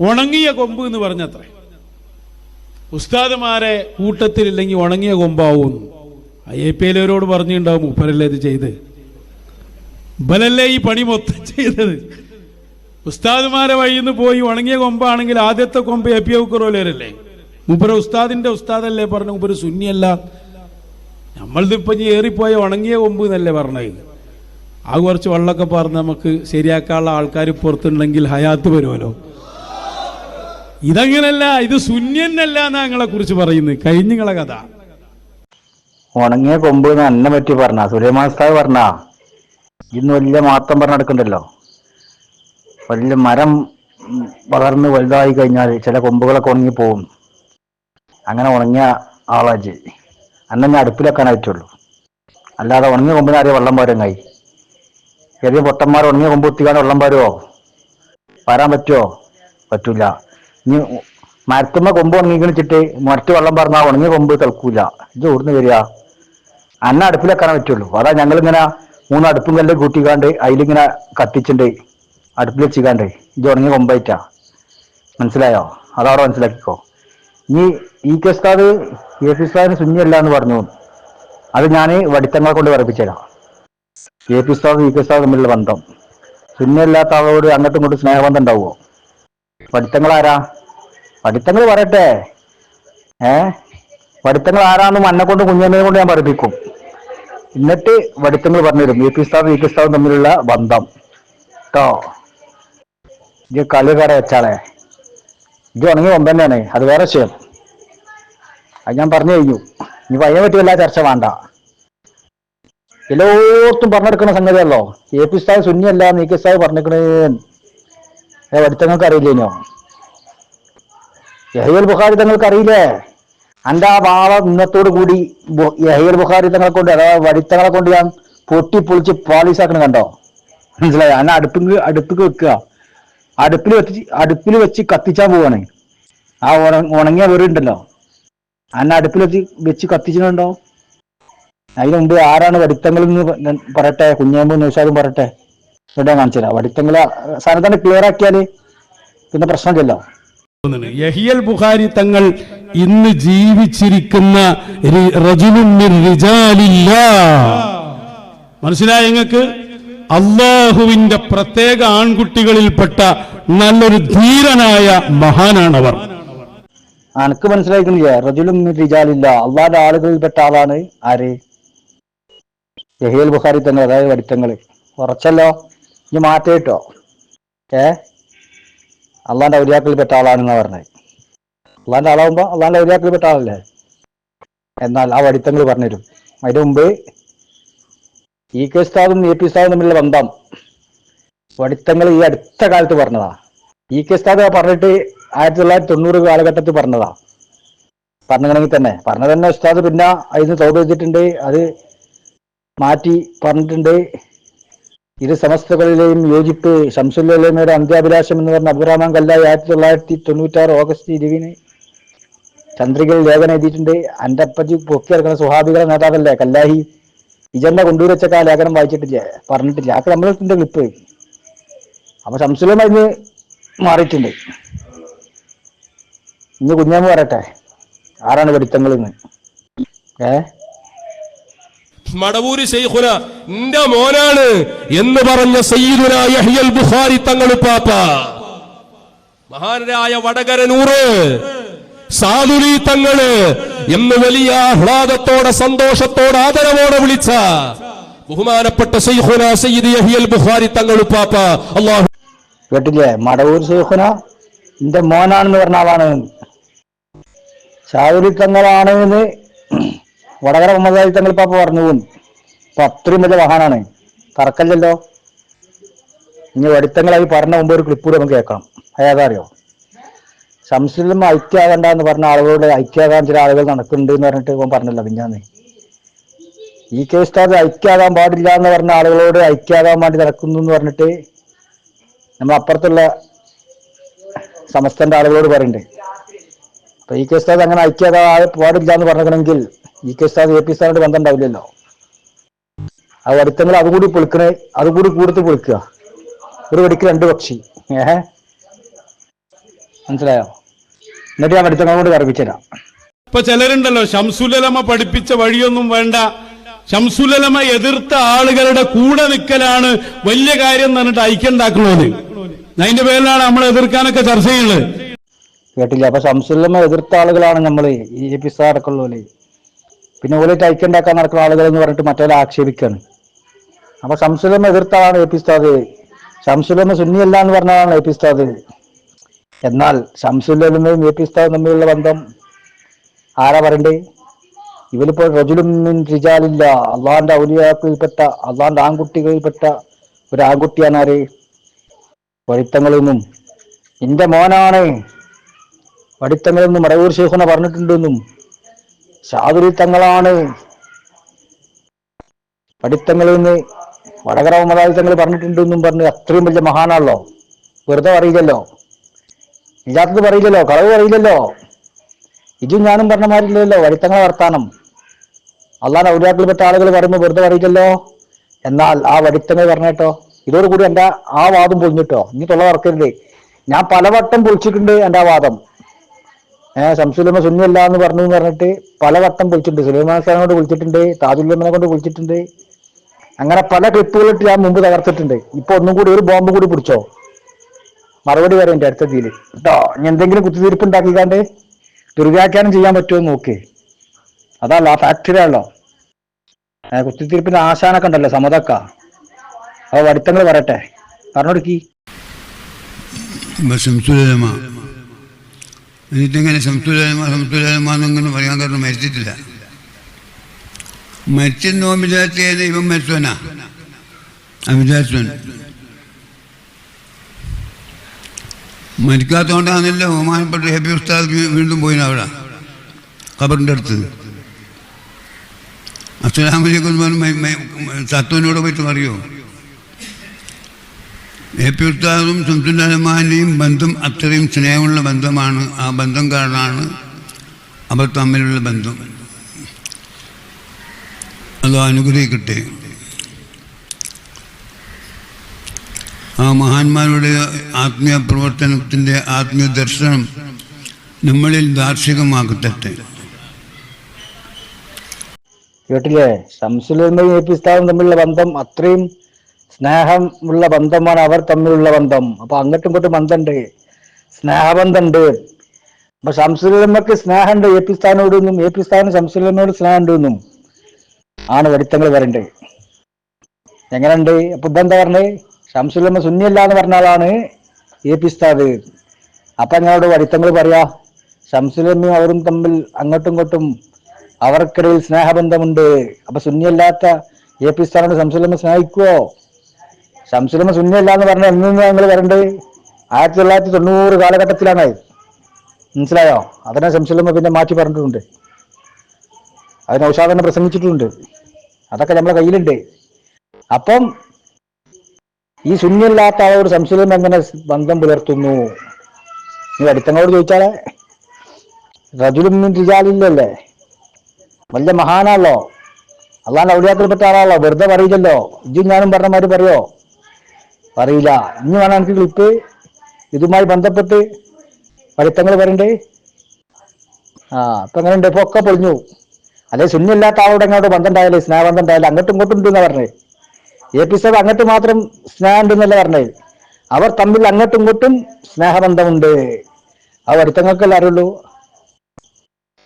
ഉണങ്ങിയ കൊമ്പ് എന്ന് പറഞ്ഞത്രേ. ഉസ്താദുമാരെ കൂട്ടത്തിലില്ലെങ്കിൽ ഉണങ്ങിയ കൊമ്പാവും. എ പി എല്ലുകാരോട് പറഞ്ഞിട്ടുണ്ടാവും ഉപ്പരല്ലേ ഇത് ചെയ്ത്. ബലല്ലേ ഈ പണി മൊത്തം ചെയ്തത്. ഉസ്താദുമാരെ വഴിയിൽ നിന്ന് പോയി ഉണങ്ങിയ കൊമ്പാണെങ്കിൽ ആദ്യത്തെ കൊമ്പ് എ പി ഔക്കറോലേരല്ലേ? മുപ്പര ഉസ്താദിന്റെ ഉസ്താദല്ലേ പറഞ്ഞു മുപ്പര് സുന്നിയല്ല. നമ്മളിതിപ്പം ഏറിപ്പോയ ഉണങ്ങിയ കൊമ്പ് എന്നല്ലേ പറഞ്ഞത്. ആ കുറച്ച് വെള്ളമൊക്കെ പറഞ്ഞ് നമുക്ക് ശരിയാക്കാനുള്ള ആൾക്കാർ പുറത്തുണ്ടെങ്കിൽ ഹയാത്ത് വരുമല്ലോ. ഇതങ്ങനല്ല ഇത് സുന്യന്നല്ല ഞങ്ങളെ കുറിച്ച് പറയുന്നത്. കഴിഞ്ഞങ്ങളെ കഥ. ഉണങ്ങിയ കൊമ്പ് അന്നെ പറ്റി പറഞ്ഞ. സുലൈമാൻ ഉസ്താദ് പറഞ്ഞ. ഇന്ന് വലിയ മാത്തം പറഞ്ഞ നടക്കണ്ടല്ലോ. വലിയ മരം വളർന്ന് വലുതായി കഴിഞ്ഞാൽ ചില കൊമ്പുകളൊക്കെ ഉണങ്ങി പോകും അങ്ങനെ ഉണങ്ങിയ ആളാജ് അന്നെ ഞാൻ അടുപ്പിലെക്കാൻ പറ്റുള്ളൂ. അല്ലാതെ ഉണങ്ങിയ കൊമ്പിന് ആരെയും വെള്ളം കായി ചെറിയ പൊട്ടന്മാർ ഉണങ്ങിയ കൊമ്പ് കുത്തിക്കാണ്ട് വെള്ളം പാരുവോ? പാരാൻ പറ്റുമോ പറ്റൂല. ഇനി മരത്തുമ്മ കൊമ്പ് ഉണങ്ങിക്കണിച്ചിട്ട് മരത്ത് വെള്ളം പറഞ്ഞാൽ ഉണങ്ങിയ കൊമ്പ് തിളക്കൂല. ഇത് ഓടുന്ന് വരിക? അന്ന അടുപ്പിലെക്കാൻ പറ്റുള്ളൂ. അതാ ഞങ്ങളിങ്ങനെ മൂന്ന് അടുപ്പും കല്ലും കൂട്ടിക്കാണ്ട് അതിലിങ്ങനെ കത്തിച്ചിണ്ട്. അടുപ്പിൽ വെച്ചിക്കാണ്ട് ഇത് ഉണങ്ങിയ കൊമ്പായിട്ടാ. മനസ്സിലായോ? അതവിടെ മനസ്സിലാക്കിക്കോ. ഇനി ഈ കെസ്താദ് എ പി ഉസ്താദിന് ശൂന്യല്ല എന്ന് പറഞ്ഞു. അത് ഞാൻ വടിത്തങ്ങളെ കൊണ്ട് പറപ്പിച്ചുതരാം എ പി ഉസ്താദ് ഇ കെ ഉസ്താദ് തമ്മിലുള്ള ബന്ധം. ശൂന്യമില്ലാത്ത ആളോട് അങ്ങോട്ടും ഇങ്ങോട്ടും സ്നേഹബന്ധം ഉണ്ടാവുമോ? പഠിത്തങ്ങൾ ആരാ പഠിത്തങ്ങൾ പറയട്ടെ. ഏ? പഠിത്തങ്ങൾ ആരാന്ന് മണ്ണെ കൊണ്ട് കുഞ്ഞമ്മയെ കൊണ്ട് ഞാൻ പഠിപ്പിക്കും. എന്നിട്ട് പഠിത്തങ്ങൾ പറഞ്ഞുതരും. യു പി സ്ഥാവും യു പി സ്ഥാവും തമ്മിലുള്ള ബന്ധം. കേട്ടോ ഇത് കളി കട വെച്ചാളെ. ഇത് ഉണങ്ങി കൊമ്പ് തന്നെയാണ്. അത് വേറെ വിഷയം. അത് ഞാൻ പറഞ്ഞു കഴിഞ്ഞു. ഇനി അതിനെ പറ്റിയല്ല ചർച്ച വേണ്ട. എല്ലായിടത്തും പറഞ്ഞെടുക്കുന്ന സംഗതിയല്ലോ എ പി സ്ഥാപനം ശൂന്യല്ല നീ കെ ഏ പഠിത്തങ്ങൾക്ക് അറിയില്ലേനോ യഹിയൽ ബുഖാരി തങ്ങൾക്ക് അറിയില്ലേ അന്റെ ആ ഇന്നത്തോടു കൂടി യഹിയൽ ബുഖാരി തങ്ങളെ കൊണ്ട് അഥവാ വടിത്തങ്ങളെ കൊണ്ട് ഞാൻ പൊട്ടി പൊളിച്ച് പാളീസാക്കണ കണ്ടോ? മനസ്സിലായോ? അന്നെ അടുപ്പിക്ക് അടുപ്പിക്ക് വെക്കുക. അടുപ്പിൽ വെച്ച് അടുപ്പിൽ വെച്ച് കത്തിച്ചാൻ പോവാണ്. ആ ഉണ- ഉണങ്ങിയ വെറുണ്ടല്ലോ അന്നെ അടുപ്പിൽ വെച്ച് വെച്ച് കത്തിച്ചിട്ടുണ്ടോ? അതിനുണ്ട് ആരാണ് വടിത്തങ്ങൾ എന്ന് പ- പറയട്ടെ? കുഞ്ഞേമ്പ് നിഷാദും പറയട്ടെ? ഇവിടെ കാണിച്ചു തരാം വടിത്തങ്ങളെ സാധനം ക്ലിയർ ആക്കിയാൽ പിന്നെ പ്രശ്നമില്ലല്ലോ. യഹിയൽ ബുഖാരി തങ്ങൾ ഇന്ന് ജീവിച്ചിരിക്കുന്ന. മനസ്സിലായ നിങ്ങൾക്ക് അള്ളാഹുവിന്റെ പ്രത്യേക ആൺകുട്ടികളിൽപ്പെട്ട നല്ലൊരു ധീരനായ മഹാനാണ് അവർ അനക്ക് മനസ്സിലാക്കുന്നില്ല റജുലും റിജാലില്ല. അള്ളാന്റെ ആളുകളിൽപ്പെട്ട ആളാണ് ആര്? യഹിയൽ ബുഖാരി തങ്ങൾ അതായത് വടിത്തങ്ങൾ കുറച്ചല്ലോ ഇനി മാറ്റിയിട്ടോ ഏ? അള്ളാന്റെ ഔലിയാക്കളിൽപ്പെട്ട ആളാണെന്നാ പറഞ്ഞത് അള്ളാന്റെ ആളാവുമ്പോ അള്ളാന്റെ ഔലിയാക്കളിൽപ്പെട്ട ആളല്ലേ? എന്നാൽ ആ വടിത്തങ്ങൾ പറഞ്ഞുതരും. അതിന് മുമ്പ് ഇ കെ ഉസ്താദും എ പി ഉസ്താദും തമ്മിലുള്ള ബന്ധം വടിത്തങ്ങൾ ഈ അടുത്ത കാലത്ത് പറഞ്ഞതാ. ഇ കെ ഉസ്താദ് പറഞ്ഞിട്ട് ആയിരത്തി തൊള്ളായിരത്തി തൊണ്ണൂറ് കാലഘട്ടത്തിൽ പറഞ്ഞതാ. പറഞ്ഞിട്ടുണ്ടെങ്കിൽ തന്നെ. പറഞ്ഞ തന്നെ ഉസ്താദ് പിന്നെ അതിന് തോപ അത് മാറ്റി പറഞ്ഞിട്ടുണ്ട്. ഇരു സമസ്തകളിലെയും യോജിപ്പ് ഷംസുല്ലമയുടെ അന്ത്യാഭിലാഷം എന്ന് പറഞ്ഞ അബ്ദുറഹ്മാൻ കല്ലായി ആയിരത്തി തൊള്ളായിരത്തി തൊണ്ണൂറ്റാറ് ഓഗസ്റ്റ് ഇരുപതിന് ചന്ദ്രികയിൽ ലേഖനം എഴുതിയിട്ടുണ്ട്. അന്റെ അപ്പച്ചി പൊക്കിയിറക്കുന്ന സുഹാബികളെ നേതാവല്ലേ? കല്ലാഹി ഇജന്ന കൊണ്ടുവരച്ചൊക്കെ ആ ലേഖനം വായിച്ചിട്ടില്ല? പറഞ്ഞിട്ടില്ല? അതൊക്കെ നമ്മളിട്ടുണ്ട് ക്ലിപ്പ്. അപ്പൊ ഷംസുലം മാറിയിട്ടുണ്ട്. ഇന്ന് കുഞ്ഞാമ്മ പറയട്ടെ? ആരാണ് പഠിത്തങ്ങൾ ഇന്ന്? ഏ? മടവൂര് ശൈഖുന എന്റെ മോനാണ് എന്ന് പറഞ്ഞ സയ്യിദുന യഹ്യൽ ബുഖാരി തങ്ങളുപ്പാപ്പ മഹാനരായ വടകരനൂറ് സാധുലി തങ്ങൾ എന്ന് വലിയ ആഹ്ലാദത്തോടെ സന്തോഷത്തോടെ ആദരവോടെ വിളിച്ച ബഹുമാനപ്പെട്ട സൈഹുന സയ്യിദ് യഹ്യൽ ബുഖാരി പാപ്പ അള്ളാഹു കേട്ടില്ലേ? മടവൂർ സൈഹുന എന്റെ മോനാണെന്ന് പറഞ്ഞ ആളാണ്. ഷാവുലി തങ്ങളാണ് വടകര മുഹമ്മദ് തങ്ങൾ ഇപ്പൊ പറഞ്ഞു അപ്പൊ അത്രയും വലിയ മഹാനാണ് കറക്കല്ലല്ലോ ഇനി വടിത്തങ്ങളായി പറഞ്ഞ മുമ്പ് ഒരു ക്ലിപ്പ് കൂടി നമുക്ക് കേൾക്കണം അയാതാ അറിയോ സംശയം ഐക്യാകണ്ട എന്ന് പറഞ്ഞ ആളുകളുടെ ഐക്യാകാൻ ചില ആളുകൾ നടക്കുന്നുണ്ട് എന്ന് പറഞ്ഞിട്ട് ഇപ്പം പറഞ്ഞല്ലോ പിന്നാന്ന്. ഈ കേസ് ഉസ്താദ് ഐക്യാകാൻ പാടില്ല എന്ന് പറഞ്ഞ ആളുകളോട് ഐക്യാകാൻ വേണ്ടി നടക്കുന്നു എന്ന് പറഞ്ഞിട്ട് നമ്മൾ അപ്പുറത്തുള്ള സമസ്തന്റെ ആളുകളോട് പറയുന്നുണ്ട്. അപ്പൊ ഇ കെ കേസ് അങ്ങനെ ഐക്യത പാടില്ല എന്ന് പറഞ്ഞിട്ടുണ്ടെങ്കിൽ കെ കേസ് എ പി സ്ഥാനോട് ബന്ധം ഉണ്ടാവില്ലല്ലോ ആ വരുത്തങ്ങൾ അതുകൂടി പൊളിക്കണേ അതുകൂടി കൂടുതൽ പൊളിക്കുക. ഒരു വെടിക്ക് രണ്ട് പക്ഷി. ഏഹ്? മനസ്സിലായോ? എന്നിട്ട് ഞാൻ പഠിത്തങ്ങൾ കൊണ്ട് കറിപ്പിച്ചരാം ഇപ്പൊ ചിലരുണ്ടല്ലോ ഷംസുലമ പഠിപ്പിച്ച വഴിയൊന്നും വേണ്ട. ഷംസുലമ എതിർത്ത ആളുകളുടെ കൂടെ നിൽക്കലാണ് വലിയ കാര്യം എന്ന് പറഞ്ഞിട്ട് ഐക്യണ്ടാക്കുന്നത് അതിന്റെ പേരിലാണ് നമ്മൾ എതിർക്കാനൊക്കെ ചർച്ച ചെയ്യുന്നത്. കേട്ടില്ല. അപ്പൊ ശംസുല്ലമ്മ എതിർത്ത ആളുകളാണ് നമ്മൾ ഈ എ പി സാർ അടക്കമുള്ള പിന്നെ ഓലെ ടൈക്കുണ്ടാക്കാൻ നടക്കുന്ന ആളുകൾ എന്ന് പറഞ്ഞിട്ട് മറ്റേ ആക്ഷേപിക്കാണ്. അപ്പൊ ശംസുല്ലമ്മ എതിർത്ത ആളാണ് എ പി ഉസ്താദ്. ശംസുലമ സുന്നിയല്ല എന്ന് പറഞ്ഞതാണ് എ പി ഉസ്താദ്. എന്നാൽ ശംസുല്ലമ്മയും എ പി ഉസ്താദും തമ്മിലുള്ള ബന്ധം ആരാ പറയണ്ടേ? ഇവരിപ്പോൾ റജുലും റിജാലില്ല. അള്ളാന്റെ ഔലിയാക്കിൽപ്പെട്ട അള്ളാന്റെ ആൺകുട്ടികളിൽപ്പെട്ട ഒരു ആൺകുട്ടിയാണ് ആര്? വഴിത്തങ്ങളിൽ നിന്നും എന്റെ മോനാണ് വടിത്തങ്ങളിൽ നിന്ന് മടവൂർ ശേഖുന പറഞ്ഞിട്ടുണ്ടെന്നും ഷാദുരി തങ്ങളാണ്. വടിത്തങ്ങളിൽ വടകര മതാദിത്തങ്ങൾ തങ്ങൾ പറഞ്ഞിട്ടുണ്ടെന്നും പറഞ്ഞ് അത്രയും വലിയ മഹാനാണല്ലോ. വെറുതെ അറിയില്ലല്ലോ നിജാത്തത് പറയില്ലല്ലോ. കളവ് പറയില്ലല്ലോ. ഇതും ഞാനും പറഞ്ഞ മാറില്ലല്ലോ വടിത്തങ്ങളെ വർത്താനം. അള്ളാൻ ഔരാക്കിൽപ്പെട്ട ആളുകൾ പറയുമ്പോൾ വെറുതെ അറിയില്ലല്ലോ എന്നാൽ ആ വടിത്തങ്ങൾ പറഞ്ഞേട്ടോ ഇതോടുകൂടി എന്റെ ആ വാദം പൊളിഞ്ഞിട്ടോ ഇനി തൊള്ള വർക്കരുത് ഞാൻ പലവട്ടം പൊളിച്ചിട്ടുണ്ട് എന്റെ ആ വാദം. ഏഹ് ശംസുലമ സുന്നിയല്ല എന്ന് പറഞ്ഞു പറഞ്ഞിട്ട് പല വട്ടം വിളിച്ചിട്ടുണ്ട്. സുലൈമാൻ ഖാനെ കൊണ്ട് വിളിച്ചിട്ടുണ്ട് താജുല്ലമ്മനെ കൊണ്ട് വിളിച്ചിട്ടുണ്ട്. അങ്ങനെ പല ക്ലിപ്പുകളിട്ട് ഞാൻ മുമ്പ് തകർത്തിട്ടുണ്ട്. ഇപ്പൊ ഒന്നും കൂടി ഒരു ബോംബ് കൂടി പിടിച്ചോ? മറുപടി വരെ എന്റെ അടുത്ത കേട്ടോ ഇനി എന്തെങ്കിലും കുത്തിത്തീർപ്പ് ഉണ്ടാക്കിക്കാണ്ട് ദുർവ്യാഖ്യാനം ചെയ്യാൻ പറ്റുമോ നോക്ക്. അതല്ല ആ ഫാക്ടറി ആണല്ലോ. കുത്തിത്തീർപ്പിന്റെ ആശാനൊക്കെ ഉണ്ടല്ലോ സമതക്ക. അപ്പൊ വരുത്തങ്ങൾ പറയട്ടെ. പറഞ്ഞോടുക്കി. എന്നിട്ടിങ്ങനെ ശംസുലമ എന്നിങ്ങനെ പറയാൻ കാരണം മരിച്ചിട്ടില്ല. മരിച്ചെന്നോ വിചാരിച്ചത് ഇവൻ മരിച്ചോനാ ആ മരിക്കാത്തോണ്ടാന്നില്ല ബഹുമാനപ്പെട്ട ഹെബി ഉസ്താദ് വീണ്ടും പോയിന് അവിടെ ഖബറിന്റെ അടുത്ത്. അസ്സലാമലൈക്കും തത്വനോട് പോയിട്ട് അറിയോ എ പി ഉസ്താദും ശംസുല്ലമാന്റെയും ബന്ധം അത്രയും സ്നേഹമുള്ള ബന്ധമാണ് ആ ബന്ധം കാരണമാണ് അവർ തമ്മിലുള്ള ബന്ധം. അത് അനുഗ്രഹിക്കട്ടെ. ആ മഹാന്മാരുടെ ആത്മീയ പ്രവർത്തനത്തിന്റെ ആത്മീയ ദർശനം നമ്മളിൽ ദാർശികമാക്കട്ടെ കേട്ടില്ലേ? സംസുലും എ പി ഉസ്താദും തമ്മിലുള്ള ബന്ധം അത്രയും സ്നേഹമുള്ള ബന്ധമാണ് അവർ തമ്മിലുള്ള ബന്ധം. അപ്പൊ അങ്ങോട്ടും ഇങ്ങോട്ടും ബന്ധമുണ്ട്. സ്നേഹബന്ധമുണ്ട്. അപ്പൊ ശംസുലമ്മക്ക് സ്നേഹമുണ്ട്. എ പി ഉസ്താദിനോട് നിന്നും എ പി സ്ഥാനം സ്നേഹമുണ്ട് എന്നും ആണ് വരുത്തങ്ങൾ വരണ്ട്. എങ്ങനെയുണ്ട്? അപ്പൊ ഇതെന്താ പറഞ്ഞേ? ശംസുലമ്മ സുന്നിയല്ല എന്ന് പറഞ്ഞ ആളാണ് എ പി ഉസ്താദ്. അപ്പൊ ഞങ്ങളോട് വരുത്തങ്ങൾ പറയാ. ശംസുലമ്മയും അവരും തമ്മിൽ അങ്ങോട്ടും ഇങ്ങോട്ടും അവർക്കിടയിൽ സ്നേഹബന്ധമുണ്ട്. അപ്പൊ സുന്നിയല്ലാത്ത എ പി സ്ഥാനോട് ശംസുലമ്മ സ്നേഹിക്കുവോ? ശംസുലമ്മ സുന്നിയല്ല എന്ന് പറഞ്ഞ എന്ന് ഞങ്ങൾ വരണ്ട്. ആയിരത്തി തൊള്ളായിരത്തി തൊണ്ണൂറ് കാലഘട്ടത്തിലാണ് മനസ്സിലായോ? അതിനെ ശംസുലമ പിന്നെ മാറ്റി പറഞ്ഞിട്ടുണ്ട്. അതിനെ പ്രസംഗിച്ചിട്ടുണ്ട്. അതൊക്കെ നമ്മളെ കയ്യിലുണ്ട്. അപ്പം ഈ ശൂന്യമില്ലാത്ത ആളോട് സംശയം എങ്ങനെ ബന്ധം പുലർത്തുന്നു? നീ അടുത്തങ്ങളോട് ചോദിച്ചാലേ റജുലും റിജാലില്ലല്ലേ? വലിയ മഹാനാണല്ലോ. അള്ളാന്റെ ഔലിയാക്കൽപ്പെട്ട ആളാണല്ലോ. വെറുതെ പറയില്ലല്ലോ. ഇജും ഞാനും പറഞ്ഞ മാതിരി പറയോ? പറയില്ല ഇനി വേണം എനിക്ക് ക്ലിപ്പ് ഇതുമായി ബന്ധപ്പെട്ട് പഠിത്തങ്ങൾ വരണ്ടേ? ആ ഇപ്പൊ അങ്ങനെ ഉണ്ട് ഇപ്പൊ ഒക്കെ പൊളിഞ്ഞു. അല്ലെ സുന്നില്ലാത്ത ആളോട് എങ്ങോട്ട് ബന്ധം ഉണ്ടായാലേ സ്നേഹബന്ധം ഉണ്ടായാലും അങ്ങോട്ടും ഇങ്ങോട്ടും ഉണ്ടെന്നാ പറഞ്ഞേ. എ പി സാബ് അങ്ങോട്ട് മാത്രം സ്നേഹം ഉണ്ടെന്നല്ല പറഞ്ഞേ. അവർ തമ്മിൽ അങ്ങോട്ടും ഇങ്ങോട്ടും സ്നേഹബന്ധമുണ്ട്. ആ പഠിത്തങ്ങൾക്കല്ലേ അറിയുള്ളൂ.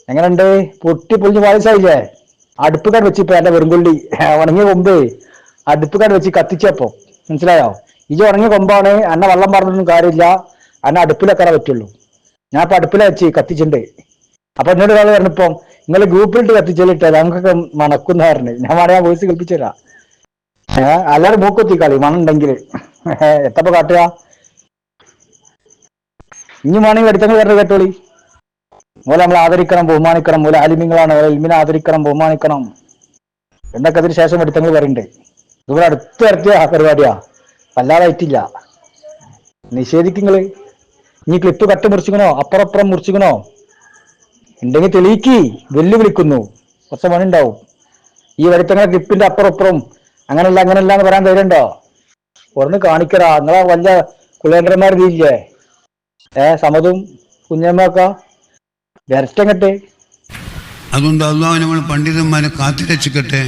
എങ്ങനെയുണ്ട്? പൊട്ടി പൊളിഞ്ഞ് പായസായില്ലേ അടുപ്പുകാർ വെച്ചിപ്പോ എന്റെ വെറുങ്കുള്ളി ഉണങ്ങിയ കൊമ്പ് അടുപ്പുകാർ വെച്ച് കത്തിച്ചപ്പോ മനസ്സിലായോ? ഇത് ഉണങ്ങിയ കൊമ്പാണ്. അന്ന വള്ളം പറഞ്ഞൊന്നും കാര്യമില്ല. അന്ന അടുപ്പിലൊക്കെ പറ്റുള്ളൂ. ഞാൻ ഇപ്പൊ അടുപ്പില വെച്ച് കത്തിച്ചിട്ടുണ്ട്. അപ്പൊ എന്നോട് ഒരാൾ പറഞ്ഞപ്പോ നിങ്ങൾ ഗ്രൂപ്പിലിട്ട് കത്തിച്ചാലിട്ട് നമുക്കൊക്കെ മണക്കുന്ന പറഞ്ഞു. ഞാൻ വേണേ ഞാൻ വോയിസ് കേൾപ്പിച്ചു തരാം ഏഹ് അല്ലാതെ മൂക്കൊത്തി കളി മണുണ്ടെങ്കിൽ എത്തപ്പോ കാട്ടുക? ഇനി മണി അടുത്തങ്ങൾ പറഞ്ഞു കേട്ടോളി. മൂല നമ്മൾ ആദരിക്കണം ബഹുമാനിക്കണം. മൂല അലിമിങ്ങളാണ് അലിമിനെ ആദരിക്കണം ബഹുമാനിക്കണം. എന്നൊക്കെ അതിന് ശേഷം എടുത്തങ്ങൾ പറയുന്നുണ്ട് ഇവിടെ അടുത്ത് ഇറക്കിയ പരിപാടിയാ. വല്ലാതായിട്ടില്ല. നിഷേധിക്കുങ്ങൾ ഇനി ക്ലിപ്പ് കട്ട് മുറിച്ചിക്കണോ? അപ്പുറപ്പുറം മുറിച്ചിക്കണോ? ഉണ്ടെങ്കിൽ തെളിയിക്കി. വെല്ലുവിളിക്കുന്നു. കുറച്ച് പണിണ്ടാവും ഈ വരുത്തങ്ങളെ ക്ലിപ്പിന്റെ അപ്പുറപ്പുറം. അങ്ങനല്ല അങ്ങനല്ല എന്ന് പറയാൻ തരണ്ടോ ഒന്ന് കാണിക്കടാ. നിങ്ങളെ വല്ല കുലേന്ദ്രന്മാർ തീരില്ലേ ഏ സമതും കുഞ്ഞമ്മക്ക വരട്ടെ അതുകൊണ്ട് അള്ളാഹു നമ്മൾ പണ്ഡിതന്മാരെ കാത്തിരക്ഷിക്കട്ടെ.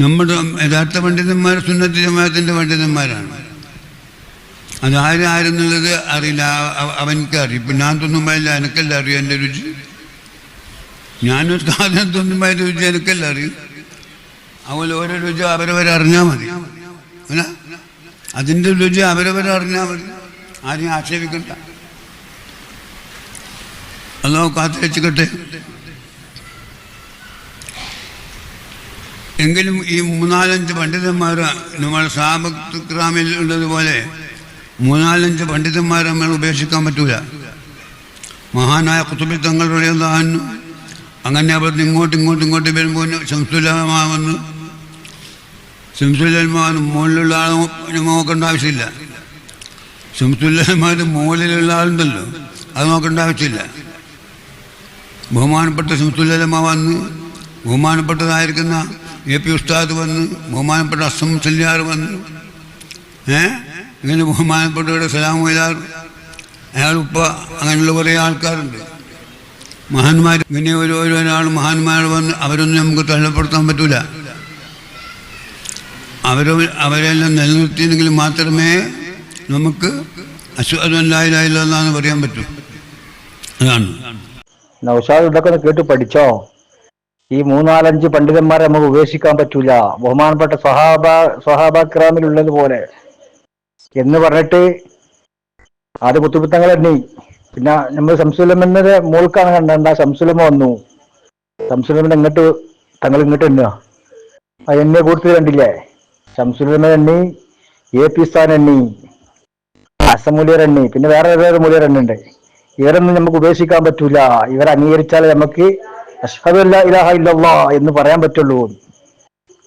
നമ്മുടെ യഥാർത്ഥ പണ്ഡിതന്മാർ സുന്നത്തി ജമാഅത്തിന്റെ പണ്ഡിതന്മാരാണ്. അതാരാരെന്നുള്ളത് അറിയില്ല. അവനക്ക് അറിയും. ഇപ്പം ഞാൻ തിന്നുമ്പോഴല്ല എനിക്കല്ല അറിയും എന്റെ രുചി? ഞാനൊരു സാധനം തിന്നുമ്പോൾ രുചി എനിക്കല്ല അറിയും? അതുപോലെ ഓരോ രുചി അവരവരെ അറിഞ്ഞാൽ മതി. അതിന്റെ രുചി അവരവരെ അറിഞ്ഞാൽ മതി. ആരെയും ആക്ഷേപിക്കണ്ട. കാത്തു കാത്തിരക്ഷിക്കട്ടെ എങ്കിലും ഈ മൂന്നാലഞ്ച് പണ്ഡിതന്മാർ നമ്മൾ സാബക്രാമിൽ ഉള്ളതുപോലെ മൂന്നാലഞ്ച് പണ്ഡിതന്മാരെ നമ്മൾ ഉപേക്ഷിക്കാൻ പറ്റൂല. മഹാനായ കുത്തുബി തങ്ങൾ പറയുന്നു അങ്ങനെ അവർ ഇങ്ങോട്ട് ഇങ്ങോട്ട് ഇങ്ങോട്ട് വരുമ്പോൾ ശംസുലമാവുന്നു. വന്ന് ശംസുലമാൻ മുകളിലുള്ള ആൾ നോക്കേണ്ട ആവശ്യമില്ല. ശംസുലന്മാർ മുകളിലുള്ള ആളുണ്ടല്ലോ അത് നോക്കേണ്ട ആവശ്യമില്ല. ബഹുമാനപ്പെട്ട ശംസുല്ലമ വന്ന്. ബഹുമാനപ്പെട്ടതായിരിക്കുന്ന എ പി ഉസ്താദ് വന്ന് ബഹുമാനപ്പെട്ട അസം ചെല്ലിയാർ വന്ന്. ഏ? ഇങ്ങനെ ബഹുമാനപ്പെട്ടവരുടെ സലാം വൈലാർ അയാൾ ഉപ്പ അങ്ങനെയുള്ള കുറേ ആൾക്കാരുണ്ട്. മഹാന്മാർ ഇങ്ങനെ ഒരു ഒരാൾ മഹാന്മാർ വന്ന് അവരൊന്നും നമുക്ക് തള്ളപ്പെടുത്താൻ പറ്റൂല. അവരോ അവരെല്ലാം നിലനിർത്തിയെങ്കിൽ മാത്രമേ നമുക്ക് അശ്വതല്ലായില്ല എന്ന് പറയാൻ പറ്റൂ. അതാണ്. കേട്ട് പഠിച്ചോ? ഈ മൂന്നാലഞ്ച് പണ്ഡിതന്മാരെ നമുക്ക് ഉപേക്ഷിക്കാൻ പറ്റൂല. ബഹുമാനപ്പെട്ട സ്വഹാബ സ്വഹാബാക്രാമിലുള്ളത് പോലെ. എന്ന് പറഞ്ഞിട്ട് ആദ്യ കുത്തുപിത്തങ്ങൾ എണ്ണി. പിന്നെ നമ്മൾ സംസുലം സംസുലമെന്നത് മോൾക്കാണ് കണ്ട സംസുലം വന്നു? സംസുലമിന് എങ്ങോട്ട് തങ്ങൾ ഇങ്ങോട്ട് എണ്ണുക? അത് എന്നെ കൂടുതൽ കണ്ടില്ലേ? സംസുലമൻ എണ്ണി എ പി സ്ഥാൻ എണ്ണി അസമൂല്യർ എണ്ണി പിന്നെ വേറെ വേറെ മൂല്യർ എണ്ണുണ്ട്. ഇവരൊന്നും നമുക്ക് ഉപേക്ഷിക്കാൻ പറ്റൂല. ഇവരെ അംഗീകരിച്ചാൽ നമുക്ക് അഷ്ഹദു അല്ലാ ഇലാഹ ഇല്ലല്ലാ എന്ന് പറയാൻ പറ്റുള്ളൂ.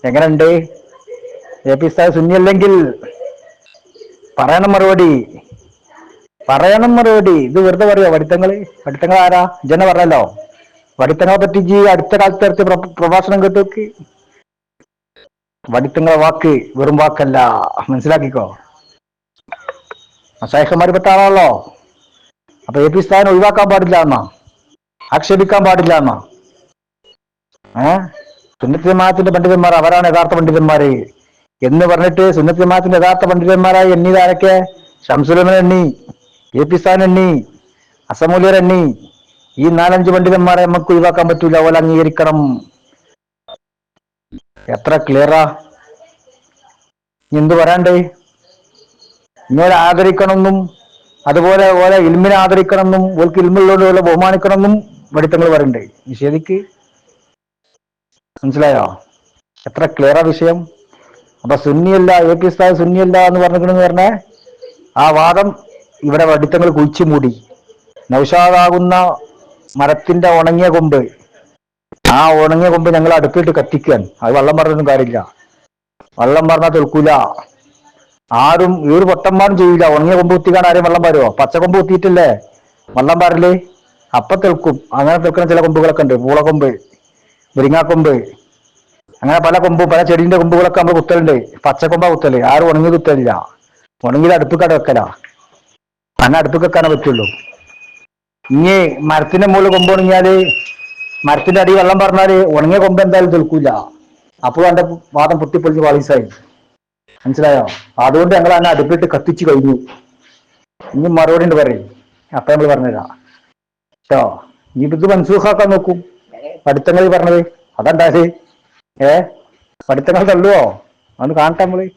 എങ്ങനെയുണ്ട്? എ പി സ്ഥാൻ സുന്നിയല്ലെങ്കിൽ പറയണം മറുപടി. പറയണം മറുപടി. ഇത് വെറുതെ പറയോ? വടിത്തങ്ങൾ വടിത്തങ്ങൾ ആരാ? ജന പറഞ്ഞല്ലോ. വടിത്തങ്ങളെ പറ്റി ജി അടുത്ത കാലത്ത് ഇറച്ചി പ്രഭാഷണം കേട്ടോക്ക് വടിത്തങ്ങളെ വാക്ക് വെറും വാക്കല്ല. മനസ്സിലാക്കിക്കോ? അശേഖന്മാർ പെട്ട ആളാണല്ലോ അപ്പൊ എ പി സ്ഥാനം ഒഴിവാക്കാൻ പാടില്ല എന്നാ? ആക്ഷേപിക്കാൻ പാടില്ല എന്നാ? ഏ? സുന്നത്തിമാത്തിന്റെ പണ്ഡിതന്മാർ അവരാണ് യഥാർത്ഥ പണ്ഡിതന്മാരെ. എന്ന് പറഞ്ഞിട്ട് സുന്നത്തിമാത്തിന്റെ യഥാർത്ഥ പണ്ഡിതന്മാരായി എണ്ണിയതാരൊക്കെ ഷംസുലമൻ എണ്ണി എ പി സ്ഥാൻ എണ്ണി അസമൂല്യർ എണ്ണി ഈ നാലഞ്ച് പണ്ഡിതന്മാരെ നമുക്ക് ഒഴിവാക്കാൻ പറ്റൂല. അവൾ അംഗീകരിക്കണം. എത്ര ക്ലിയറാ? എന്ത് പറയാണ്ടേ? ഇങ്ങനെ ആദരിക്കണമെന്നും അതുപോലെ ഓരോ ഇൽമിനെ ആദരിക്കണമെന്നും ഓൾക്ക് ഇൽമുള്ളവരെ ബഹുമാനിക്കണം ബഹുമാനിക്കണമെന്നും പഠിത്തങ്ങൾ പറയണ്ടേ നിഷേധിക്ക്. മനസ്സിലായോ? എത്ര ക്ലിയറാ വിഷയം? അപ്പൊ സുന്നിയല്ല എ പി സ്ഥാൻ സുന്നിയല്ല എന്ന് പറഞ്ഞിരിക്കണെന്ന് പറഞ്ഞേ ആ വാദം ഇവിടെ വടിത്തങ്ങൾ കുഴിച്ചു മൂടി. നൗഷാദാകുന്ന മരത്തിന്റെ ഉണങ്ങിയ കൊമ്പ് ആ ഉണങ്ങിയ കൊമ്പ് ഞങ്ങൾ അടുപ്പിട്ട് കത്തിക്കാൻ അത് വള്ളം പറഞ്ഞൊന്നും കാര്യമില്ല. വള്ളം പറഞ്ഞാൽ തെൽക്കൂല. ആരും ഈ ഒരു പൊട്ടന്മാരും ചെയ്യില്ല ഉണങ്ങിയ കൊമ്പ് കുത്തിക്കാൻ ആരും വള്ളം പാരുമോ പച്ചക്കൊമ്പ് കുത്തിയിട്ടില്ലേ? വള്ളം പാരില്ലേ അപ്പൊ തെൽക്കും. അങ്ങനെ തെൽക്കുന്ന ചില കൊമ്പുകളൊക്കെ ഉണ്ട്. പൂളക്കൊമ്പ്. മുരിങ്ങാക്കൊമ്പ്. അങ്ങനെ പല കൊമ്പും പല ചെടീന്റെ കൊമ്പുകളൊക്കെ നമ്മൾ കുത്തലുണ്ട്. പച്ചക്കൊമ്പ കുത്തൽ. ആരും ഉണങ്ങി കുത്തലില്ല. ഉണങ്ങിയത് അടുപ്പിക്കട വെക്കല. അങ്ങനെ അടുപ്പ് വെക്കാനേ പറ്റുള്ളൂ. ഇനി മരത്തിന്റെ മുകളിൽ കൊമ്പ് ഉണങ്ങിയാൽ മരത്തിന്റെ അടി വെള്ളം പറഞ്ഞാൽ ഉണങ്ങിയ കൊമ്പ് എന്തായാലും തെൽക്കൂല അപ്പോൾ എന്റെ വാദം പൊട്ടിപ്പൊളിച്ച് പാളീസായി. മനസ്സിലായോ? അതുകൊണ്ട് ഞങ്ങൾ അതിനെ അടുപ്പിട്ട് കത്തിച്ചു കഴിഞ്ഞു. ഇനി മറുപടി ഉണ്ട് പറയും. അപ്പൊ നമ്മൾ പറഞ്ഞുതരാം. കേട്ടോ ഇനി ഇത് മൻസൂഖാക്കാൻ നോക്കും. പഠിത്തങ്ങൾ പറഞ്ഞത്. അതെന്താ ഏ? പഠിത്തങ്ങൾ തള്ളുവോ? അന്ന് കാണട്ടെ നമ്മൾ.